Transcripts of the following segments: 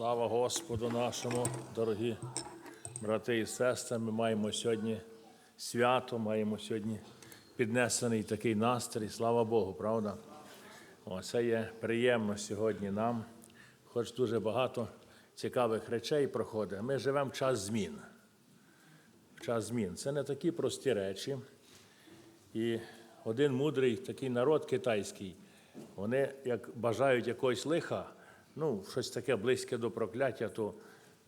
Слава Господу нашому, дорогі брати і сестри. Ми маємо сьогодні свято, маємо сьогодні піднесений такий настрій. Слава Богу, правда? О, це є приємно сьогодні нам, хоч дуже багато цікавих речей проходить. Ми живемо в час змін. В час змін. Це не такі прості речі. І один мудрий такий народ китайський, вони як бажають якогось лиха, ну, щось таке близьке до прокляття, то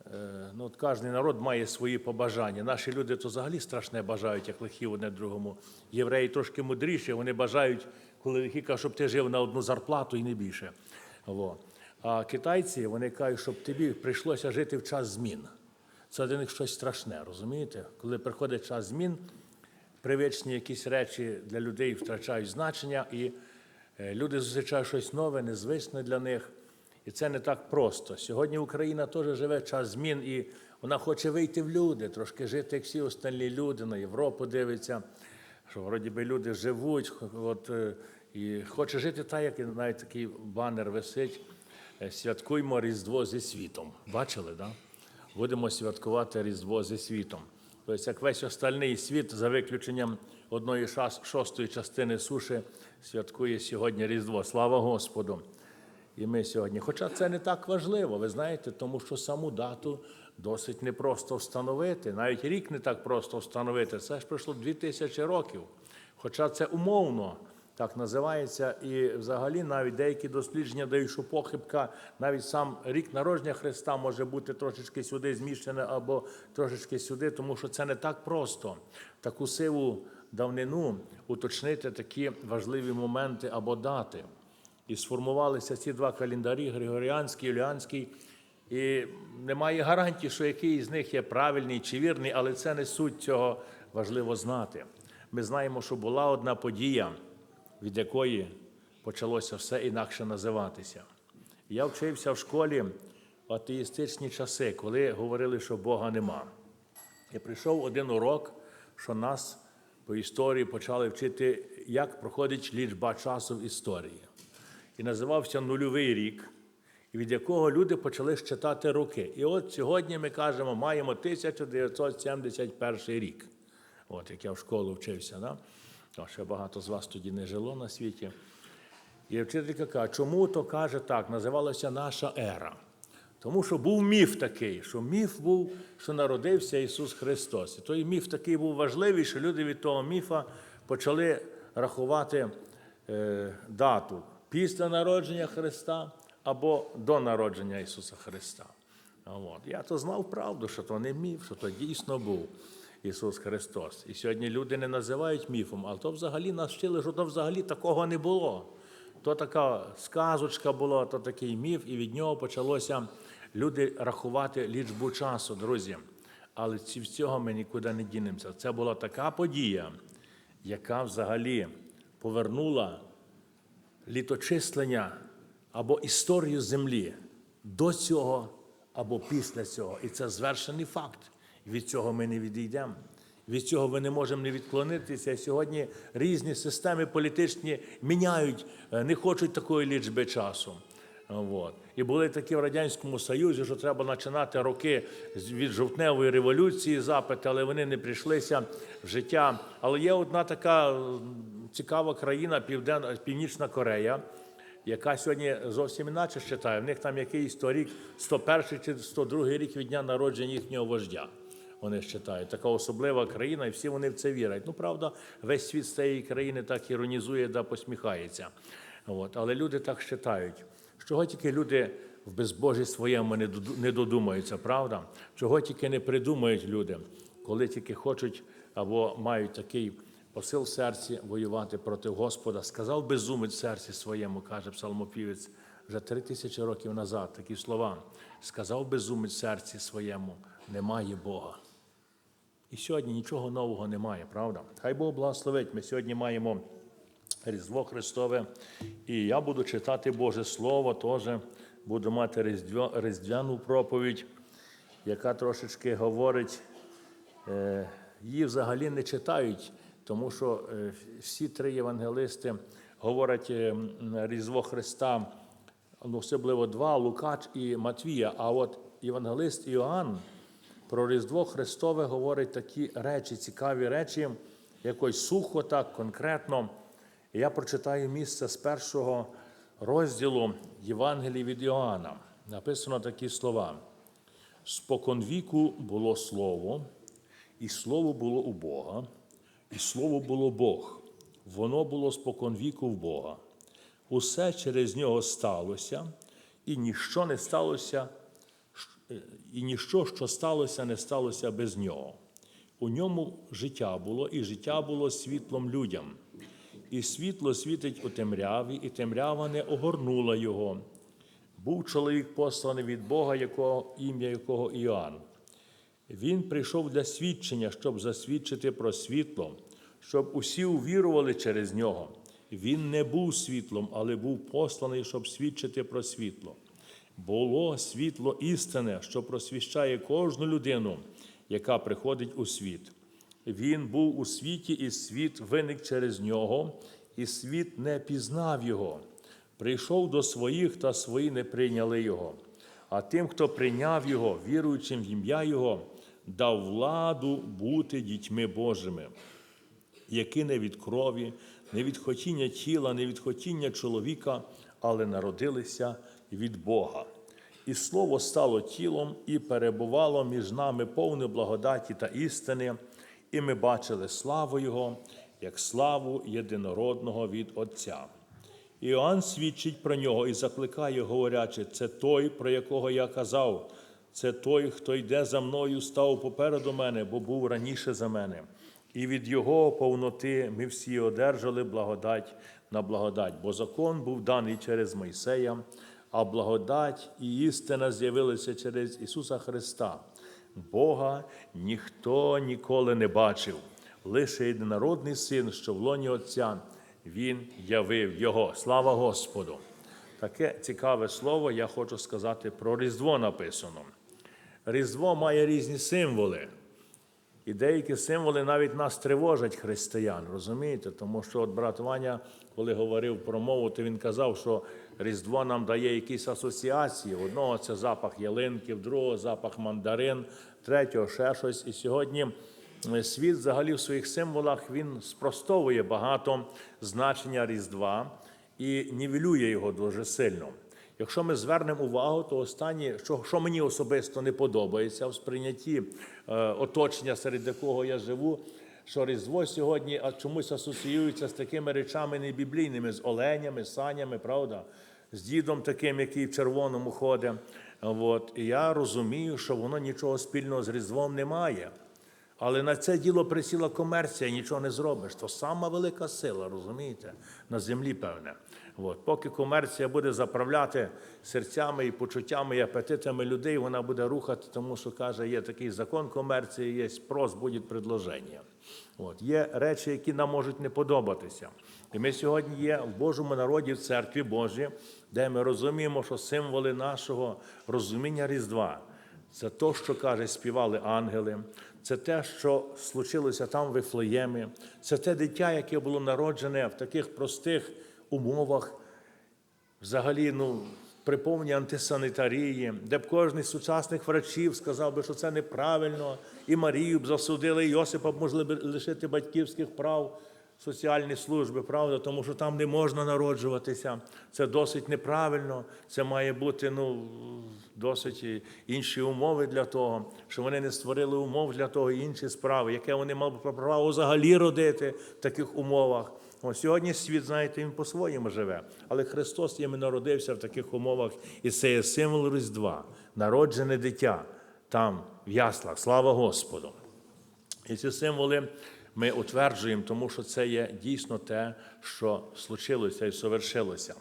е, ну, от кожен народ має свої побажання. Наші люди то взагалі страшне бажають, як лихі одне другому. Євреї трошки мудріші, вони бажають, коли лихі кажуть, щоб ти жив на одну зарплату і не більше. Во. А китайці вони кажуть, щоб тобі прийшлося жити в час змін. Це для них щось страшне, розумієте? Коли приходить час змін, привичні якісь речі для людей втрачають значення, і е, люди зустрічають щось нове, незвичне для них. І це не так просто. Сьогодні Україна теж живе час змін, і вона хоче вийти в люди, трошки жити, як всі остальні люди, на Європу дивиться, що вроді би люди живуть, от, е, і хоче жити так, як навіть такий банер висить. е, Святкуймо Різдво зі світом. Бачили? Да? Будемо святкувати Різдво зі світом. Тобто, як весь остальний світ, за виключенням одної шостої частини суші, святкує сьогодні Різдво. Слава Господу! І ми сьогодні. Хоча це не так важливо, ви знаєте, тому що саму дату досить непросто встановити. Навіть рік не так просто встановити. Це ж пройшло 2000 років. Хоча це умовно так називається. І взагалі навіть деякі дослідження дають, що похибка, навіть сам рік народження Христа може бути трошечки сюди зміщене або трошечки сюди, тому що це не так просто. Таку сиву давнину уточнити такі важливі моменти або дати. І сформувалися ці два календарі Григоріанський, Юліанський. І немає гарантії, що який з них є правильний чи вірний, але це не суть цього важливо знати. Ми знаємо, що була одна подія, від якої почалося все інакше називатися. Я вчився в школі в атеїстичні часи, коли говорили, що Бога нема. І прийшов один урок, що нас по історії почали вчити, як проходить лічба часу в історії. І називався Нульовий рік, від якого люди почали щитати роки. І от сьогодні ми кажемо, маємо 1971 рік. От як я в школу вчився. Да? А ще багато з вас тоді не жило на світі. І вчителька каже, чому то каже так, називалася наша ера. Тому що був міф такий, що міф був, що народився Ісус Христос. І той міф такий був важливий, що люди від того міфа почали рахувати е, дату після народження Христа або до народження Ісуса Христа. От. Я то знав правду, що то не міф, що то дійсно був Ісус Христос. І сьогодні люди не називають міфом, але то взагалі нас вчили, що то взагалі такого не було. То така сказочка була, то такий міф, і від нього почалося люди рахувати лічбу часу, друзі. Але з цього ми нікуди не дінемося. Це була така подія, яка взагалі повернула літочислення або історію землі до цього або після цього. І це звершений факт. Від цього ми не відійдемо. Від цього ми не можемо не відклонитися. Сьогодні різні системи політичні міняють, е, не хочуть такої лічби часу. От. І були такі в Радянському Союзі, що треба починати роки від жовтневої революції запити, але вони не прийшлися в життя. Але є одна така цікава країна, Південна, Північна Корея, яка сьогодні зовсім іначе читає. В них там якийсь то рік, 101 чи 102 рік від дня народження їхнього вождя. Вони вважають. Така особлива країна, і всі вони в це вірять. Ну, правда, весь світ з цієї країни так іронізує да посміхається. От. Але люди так вважають. Чого тільки люди в безбожі своєму не додумаються, правда? Чого тільки не придумають люди, коли тільки хочуть або мають такий посил серці воювати проти Господа. Сказав безумець серці своєму, каже псалмопівець, вже три тисячі років назад такі слова. Сказав безумець серці своєму, немає Бога. І сьогодні нічого нового немає, правда? Хай Бог благословить. Ми сьогодні маємо Різдво Христове. І я буду читати Боже Слово, теж буду мати різдвяну проповідь, яка трошечки говорить, е, її взагалі не читають, тому що е, всі три євангелисти говорять е, Різдво Христа ну, особливо два Лукач і Матвія. А от Євангелист Іоанн про Різдво Христове говорить такі речі, цікаві речі, якось сухо, так конкретно. Я прочитаю місце з першого розділу Євангелії від Іоанна. Написано такі слова. Споконвіку було слово, і слово було у Бога, і слово було Бог. Воно було споконвіку в Бога. Усе через нього сталося, і ніщо не сталося, і ніщо, що сталося, не сталося без нього. У ньому життя було, і життя було світлом людям. І світло світить у темряві, і темрява не огорнула його. Був чоловік посланий від Бога, якого, ім'я якого Іоанн. Він прийшов для свідчення, щоб засвідчити про світло, щоб усі увірували через нього. Він не був світлом, але був посланий, щоб свідчити про світло. Було світло істине, що просвіщає кожну людину, яка приходить у світ. Він був у світі, і світ виник через нього, і світ не пізнав його. Прийшов до своїх, та свої не прийняли його. А тим, хто прийняв його, віруючим в ім'я Його, дав владу бути дітьми Божими, які не від крові, не від хотіння тіла, не від хотіння чоловіка, але народилися від Бога. І слово стало тілом і перебувало між нами повне благодаті та істини, і ми бачили славу Його, як славу єдинородного від Отця. Іоанн свідчить про нього і закликає, говорячи, це той, про якого я казав, це той, хто йде за мною, став попереду мене, бо був раніше за мене. І від його повноти ми всі одержали благодать на благодать, бо закон був даний через Мойсея, а благодать і істина з'явилися через Ісуса Христа. Бога ніхто ніколи не бачив, лише єдинородний син, що в лоні Отця. Він явив Його. Слава Господу! Таке цікаве слово я хочу сказати про Різдво написано. Різдво має різні символи. І деякі символи навіть нас тривожать християн, розумієте? Тому що от брат Ваня, коли говорив про мову, то він казав, що Різдво нам дає якісь асоціації. Одного це запах ялинки, другого запах мандарин, третього ще щось. І сьогодні світ взагалі в своїх символах він спростовує багато значення Різдва і нівелює його дуже сильно. Якщо ми звернемо увагу, то останнє, що, що мені особисто не подобається в сприйнятті е, оточення, серед якого я живу, що Різдво сьогодні а чомусь асоціюється з такими речами небіблійними, з оленями, санями, правда, з дідом таким, який в червоному ходить. От. І я розумію, що воно нічого спільного з Різдвом не має. Але на це діло присіла комерція, нічого не зробиш. То сама велика сила, розумієте, на землі, певне. От. Поки комерція буде заправляти серцями і почуттями і апетитами людей, вона буде рухати, тому що каже, є такий закон комерції, є спрос, буде предложення. От. Є речі, які нам можуть не подобатися. І ми сьогодні є в Божому народі, в церкві Божій, де ми розуміємо, що символи нашого розуміння Різдва. Це те, що каже, співали ангели, це те, що случилося там в Вифлеємі, це те дитя, яке було народжене в таких простих умовах, взагалі, ну, при повній антисанітарії, де б кожен з сучасних врачів сказав би, що це неправильно, і Марію б засудили, і Йосипа б могли б лишити батьківських прав. Соціальні служби, правда, тому що там не можна народжуватися. Це досить неправильно. Це має бути ну, досить інші умови для того, що вони не створили умов для того і інші справи, яке вони мали право взагалі родити в таких умовах. О, сьогодні світ, знаєте, він по-своєму живе. Але Христос їм народився в таких умовах, і це є символ Різдва, народжене дитя там, в яслах. Слава Господу! І ці символи ми утверджуємо, тому що це є дійсно те, що случилося і совершилося.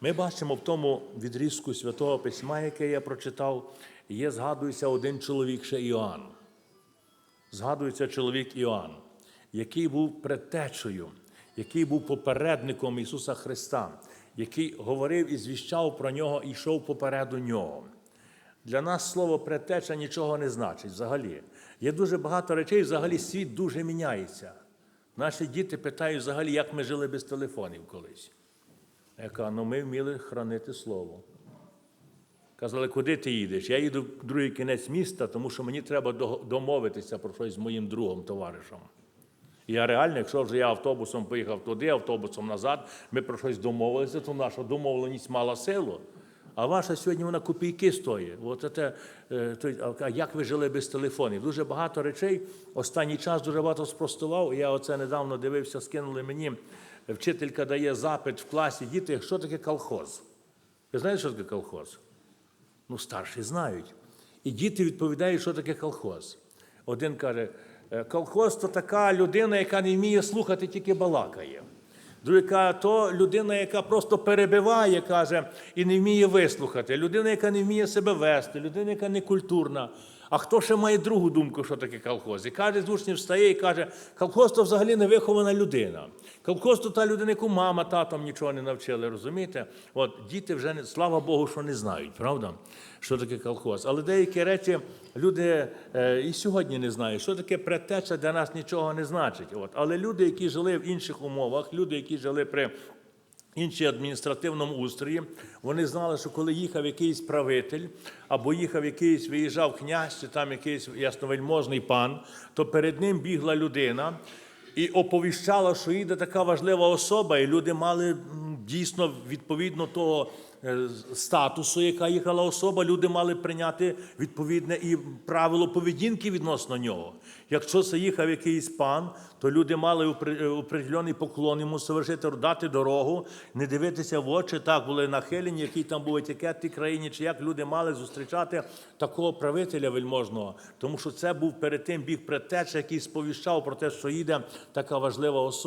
Ми бачимо в тому відрізку Святого Письма, яке я прочитав, є, згадується один чоловік ще Іоанн. Згадується чоловік Іоанн, який був предтечею, який був попередником Ісуса Христа, який говорив і звіщав про нього і йшов попереду нього. Для нас слово предтеча нічого не значить взагалі. Є дуже багато речей, взагалі світ дуже міняється. Наші діти питають взагалі, як ми жили без телефонів колись. Я кажу, ну ми вміли хранити слово. Казали, куди ти їдеш? Я їду в другий кінець міста, тому що мені треба домовитися про щось з моїм другом, товаришем. Я реально, якщо вже я автобусом поїхав туди, автобусом назад, ми про щось домовилися, то наша домовленість мала силу. А ваша сьогодні вона копійки стоїть. От це, е, а- як ви жили без телефонів? Дуже багато речей. Останній час дуже багато спростував. Я оце недавно дивився, скинули мені. Вчителька дає запит в класі. Діти, що таке колхоз? Ви знаєте, що таке колхоз? Ну, старші знають. І діти відповідають, що таке колхоз. Один каже, «Е, колхоз то така людина, яка не вміє слухати, тільки балакає. Другий то людина, яка просто перебиває, каже, і не вміє вислухати. Людина, яка не вміє себе вести, людина, яка не культурна. А хто ще має другу думку, що таке колхоз? І каже з учнів встає і каже, колхоз то взагалі не вихована людина. Колхоз то та людина, яку мама, татом нічого не навчили, розумієте? От діти вже слава Богу, що не знають, правда? Що таке колхоз. Але деякі речі люди е, і сьогодні не знають, що таке предтеча для нас нічого не значить. От. Але люди, які жили в інших умовах, люди, які жили при інші адміністративному устрої, вони знали, що коли їхав якийсь правитель, або їхав якийсь, виїжджав князь, чи там якийсь ясновельможний пан, то перед ним бігла людина і оповіщала, що їде така важлива особа, і люди мали дійсно відповідно того статусу, яка їхала особа, люди мали прийняти відповідне і правило поведінки відносно нього. Якщо це їхав якийсь пан, то люди мали е, определений поклон йому совершити, дати дорогу, не дивитися в очі, так були нахилені, який там був етикет в тій країні, чи як люди мали зустрічати такого правителя вельможного. Тому що це був перед тим біг предтеча, який сповіщав про те, що їде така важлива особа.